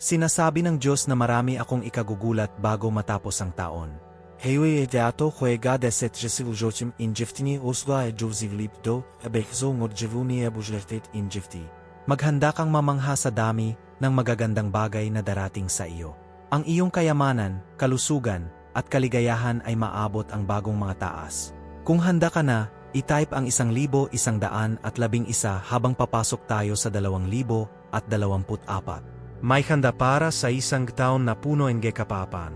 Sinasabi ng Diyos na marami akong ikagugulat bago matapos ang taon. Hewe edato huega deset jesiljochim injiftini usla e juvzivlipdo, ebekzo ngodjivuni ebujlertet injifti. Maghanda kang mamangha sa dami ng magagandang bagay na darating sa iyo. Ang iyong kayamanan, kalusugan, at kaligayahan ay maabot ang bagong mga taas. Kung handa ka na, itype ang isang libo, isang daan at labing isa habang papasok tayo sa dalawang libo at dalawamput apat. May handa para sa isang taon na puno ng kapapan,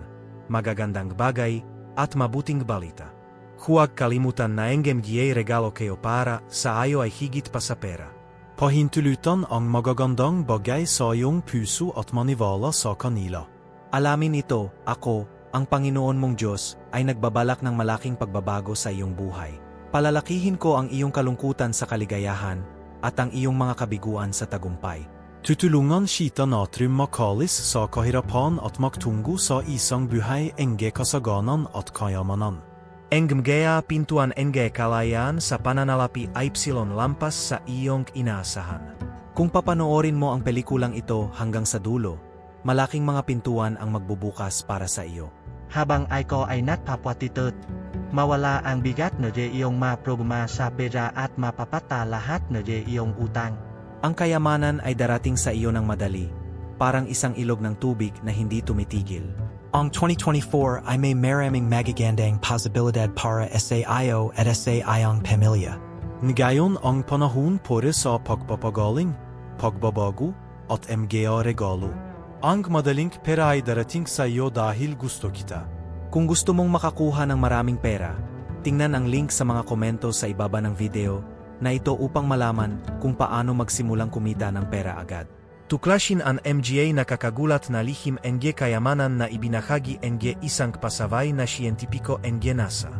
magagandang bagay, at mabuting balita. Huwag kalimutan na engem diye regalo kayo para sa ayo ay higit pa sa pera. Pahintulutan ang magagandang bagay sa iyong puso at maniwala sa kanila. Alamin ito, ako, ang Panginoon mong Diyos, ay nagbabalak ng malaking pagbabago sa iyong buhay. Palalakihin ko ang iyong kalungkutan sa kaligayahan, at ang iyong mga kabiguan sa tagumpay. Tutulungan kita natrium makalis sa kahirapan at magtungo sa isang buhay enge kasaganan at kayamanan. Engmgea pintuan enge kalayan sa pananalapi Ipsilon lampas sa iyong inaasahan. Kung papanoorin mo ang pelikulang ito hanggang sa dulo, malaking mga pintuan ang magbubukas para sa iyo. Habang ikaw ay nagpapatitut, mawala ang bigat na iyong maproblema sa pera at mapapata lahat na iyong utang. Ang kayamanan ay darating sa iyo ng madali, parang isang ilog ng tubig na hindi tumitigil. Ang 2024 ay may maraming magagandang posibilidad para sa iyo at sa iyong pamilya. Ngayon ang panahon para sa pagpapagaling, pagbabago, at MGA regalo. Ang madaling pera ay darating sa iyo dahil gusto kita. Kung gusto mong makakuha ng maraming pera, tingnan ang link sa mga komento sa ibaba ng video na ito upang malaman kung paano magsimulang kumita ng pera agad. Tuklasin ang MGA na kakagulat na lihim NG kayamanan na ibinahagi NG isang pasaway na siyentipiko NG NASA.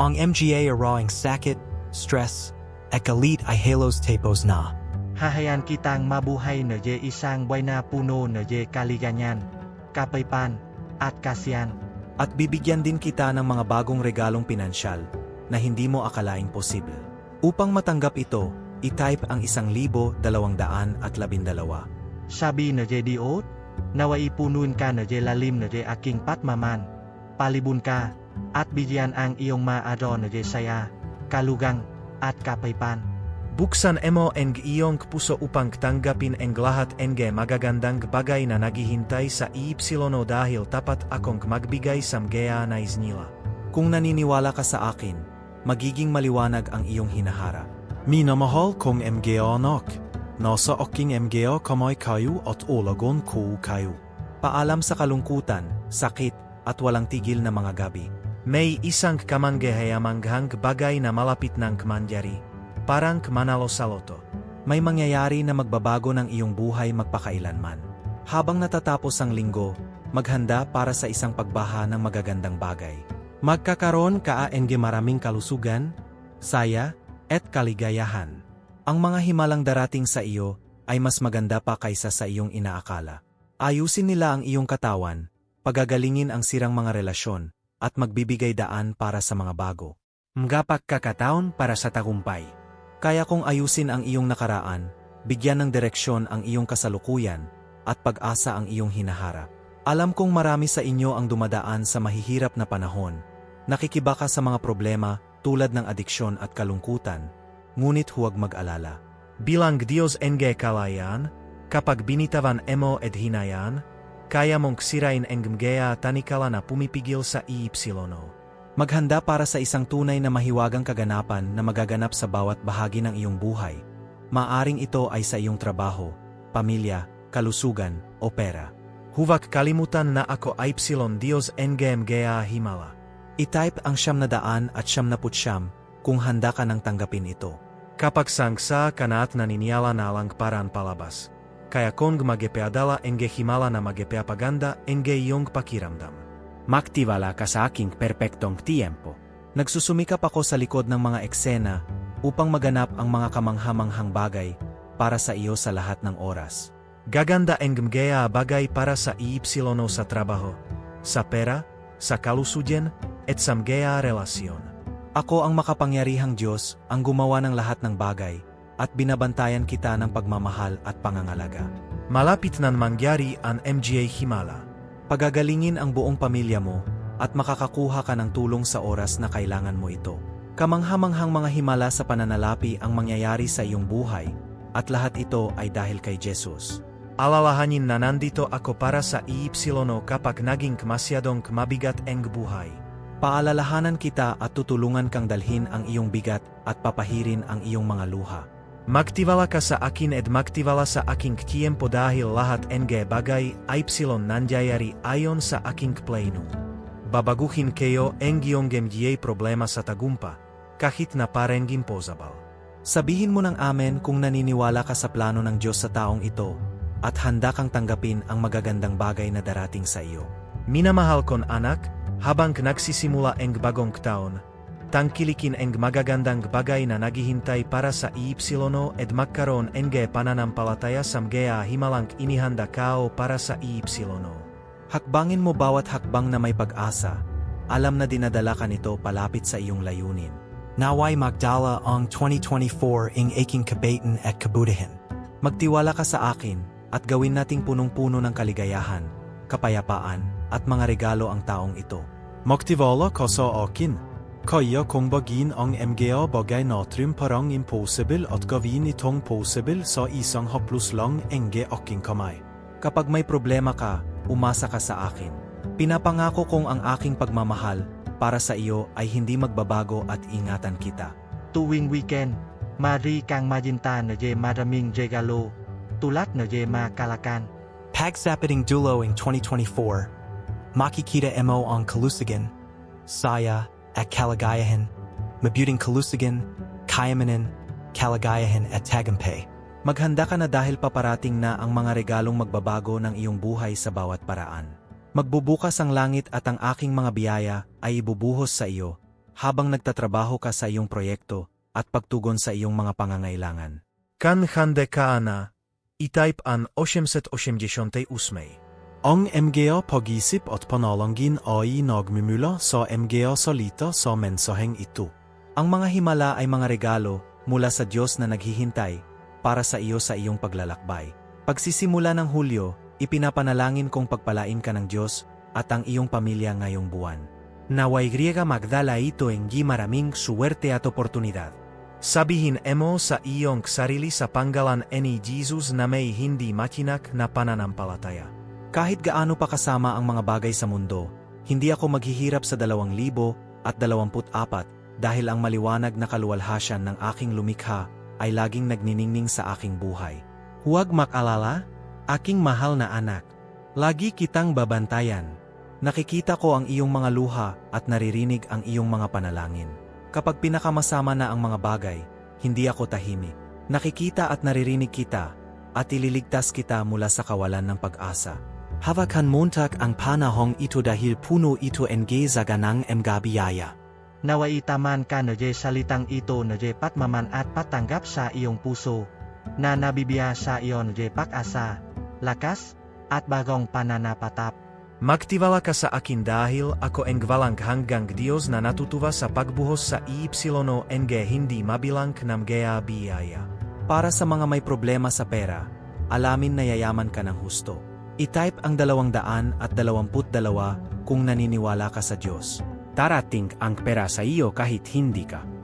Ang MGA arawing sakit, stress, at galit ay halos tapos na. Hahayan kitang mabuhay na di isang buhay na puno na di kaliganyan, kapaypan, at kasiyan. At bibigyan din kita ng mga bagong regalong pinansyal na hindi mo akalaing posible. Upang matanggap ito, itype ang isang libo dalawang daan at labindalawa. Sabi na di diot, naway punuin ka na di lalim na di aking patmaman. Palibun ka, at bigyan ang iyong maado na di saya, kalugang, at kapaypan. Buksan mo ang iyong puso upang tanggapin ang lahat ng magagandang bagay na naghihintay sa ipsilono dahil tapat akong magbigay sa mga nais nila. Kung naniniwala ka sa akin, magiging maliwanag ang iyong hinaharap. Minamahal kong MGA anak. Nasa aking MGA kamay kayo at olagon ko kayo. Paalam sa kalungkutan, sakit, at walang tigil na mga gabi. May isang kamanggehayamanghang bagay na malapit ng kamangyari. Parang manalo sa loto. May mangyayari na magbabago ng iyong buhay magpakailanman. Habang natatapos ang linggo, maghanda para sa isang pagbaha ng magagandang bagay. Magkakaroon ka ang maraming kalusugan, saya, at kaligayahan. Ang mga himalang darating sa iyo ay mas maganda pa kaysa sa iyong inaakala. Ayusin nila ang iyong katawan, pagagalingin ang sirang mga relasyon, at magbibigay daan para sa mga bago. Mga pagkakataon para sa tagumpay. Kaya kung ayusin ang iyong nakaraan, bigyan ng direksyon ang iyong kasalukuyan, at pag-asa ang iyong hinaharap. Alam kong marami sa inyo ang dumadaan sa mahihirap na panahon. Nakikibaka sa mga problema tulad ng adiksyon at kalungkutan, ngunit huwag mag-alala. Bilang Diyos enge kalayan, kapag binitawan emo ed hinayan, kaya mong sirain ang mga tanikala na pumipigil sa iipsilono. Maghanda para sa isang tunay na mahiwagang kaganapan na magaganap sa bawat bahagi ng iyong buhay. Maaring ito ay sa iyong trabaho, pamilya, kalusugan, o pera. Huwag kalimutan na ako ay Dios NGMGA Himala. I-type ang siyam na daan at siyam na putsyam kung handa ka nang tanggapin ito. Kapag sangsa ka na at naniniala na lang paraan palabas. Kaya kung magepeadala enge himala na magepeapaganda enge iyong pakiramdam. Maktiwala ka sa aking perpektong tiempo. Nagsusumikap ako sa likod ng mga eksena upang maganap ang mga kamanghamanghang bagay para sa iyo sa lahat ng oras. Gaganda ang mga bagay para sa iipsilono sa trabaho, sa pera, sa kalusugan, at sa mga relasyon. Ako ang makapangyarihang Diyos ang gumawa ng lahat ng bagay at binabantayan kita ng pagmamahal at pangangalaga. Malapit nan mangyari ang MGA Himala. Pagagalingin ang buong pamilya mo at makakakuha ka ng tulong sa oras na kailangan mo ito. Kamanghamanghang mga himala sa pananalapi ang mangyayari sa iyong buhay at lahat ito ay dahil kay Jesus. Alalahanin na nandito ako para sa iipsilono kapag naging masyadong mabigat ang buhay. Paalalahanan kita at tutulungan kang dalhin ang iyong bigat at papahirin ang iyong mga luha. Magtiwala ka sa akin at magtiwala sa aking tiempo dahil lahat ng bagay ay nangyayari ayon sa aking plano. Babaguhin kayo ang iyong MGA problema sa tagumpa, kahit na parang impossible. Sabihin mo ng amen kung naniniwala ka sa plano ng Diyos sa taong ito at handa kang tanggapin ang magagandang bagay na darating sa iyo. Minamahal kon anak, habang nagsisimula ang bagong taon, tangkilikin ang magagandang bagay na naghihintay para sa iipsilono at magkaroon ang pananampalataya sa mga himalang inihanda kao para sa iipsilono. Hakbangin mo bawat hakbang na may pag-asa. Alam na dinadala ka nito palapit sa iyong layunin. Naway magdala ang 2024 ing aking kabaitan at kabutihan. Magtiwala ka sa akin at gawin nating punong-puno ng kaligayahan, kapayapaan at mga regalo ang taong ito. Magtiwala ka sa akin. Kaya kung bagin ang mga bagay natrium parang impossible at gawin itong possible sa isang haplos lang ang aking kamay. Kapag may problema ka, umasa ka sa akin. Pinapangako kong ang aking pagmamahal para sa iyo ay hindi magbabago at ingatan kita. Tuwing weekend, mari kang majinta na je maraming regalo. Tulad na je makalakan. Pagsapiting dulo in 2024, makikita mo ang kalusigan, saya, at kalagayahan, mabuting kalusigan, kayamanan, kalagayahan at tagumpay. Maghanda ka na dahil paparating na ang mga regalong magbabago ng iyong buhay sa bawat paraan. Magbubukas ang langit at ang aking mga biyaya ay ibubuhos sa iyo habang nagtatrabaho ka sa iyong proyekto at pagtugon sa iyong mga pangangailangan. Kan hande ka na, itype an 888. Ang MGA pag-isip at panalangin ay nagmimula sa MGA salita sa mensaheng ito. Ang mga himala ay mga regalo mula sa Diyos na naghihintay para sa iyo sa iyong paglalakbay. Pagsisimula ng Hulyo, ipinapanalangin kong pagpalain ka ng Diyos at ang iyong pamilya ngayong buwan. Naway griega magdala ito en maraming suwerte at oportunidad. Sabihin emo sa iyong sarili sa panggalan ni Jesus na may hindi matinak na pananampalataya. Kahit gaano pa kasama ang mga bagay sa mundo, hindi ako maghihirap sa dalawang libo at dalawamput apat dahil ang maliwanag na kaluwalhasyan ng aking lumikha ay laging nagniningning sa aking buhay. Huwag makalala, aking mahal na anak. Lagi kitang babantayan. Nakikita ko ang iyong mga luha at naririnig ang iyong mga panalangin. Kapag pinakamasama na ang mga bagay, hindi ako tahimik. Nakikita at naririnig kita at ililigtas kita mula sa kawalan ng pag-asa. Hawakan montag ang panahong ito dahil puno ito enge sa ganang emgabiyaya. Naway itaman ka na je salitang ito na je patmaman at patanggap sa iyong puso. Na nabibiya sa iyon je pag-asa, lakas, at bagong pananapatap. Magtiwala ka sa akin dahil ako ang walang hanggang Diyos na natutuwa sa pagbuhos sa iipsilono ng hindi mabilang ng gaya biyaya. Para sa mga may problema sa pera, alamin na yayaman ka ng husto. I-type ang dalawang daan at dalawamput dalawa kung naniniwala ka sa Diyos. Tarating ang pera sa iyo kahit hindi ka.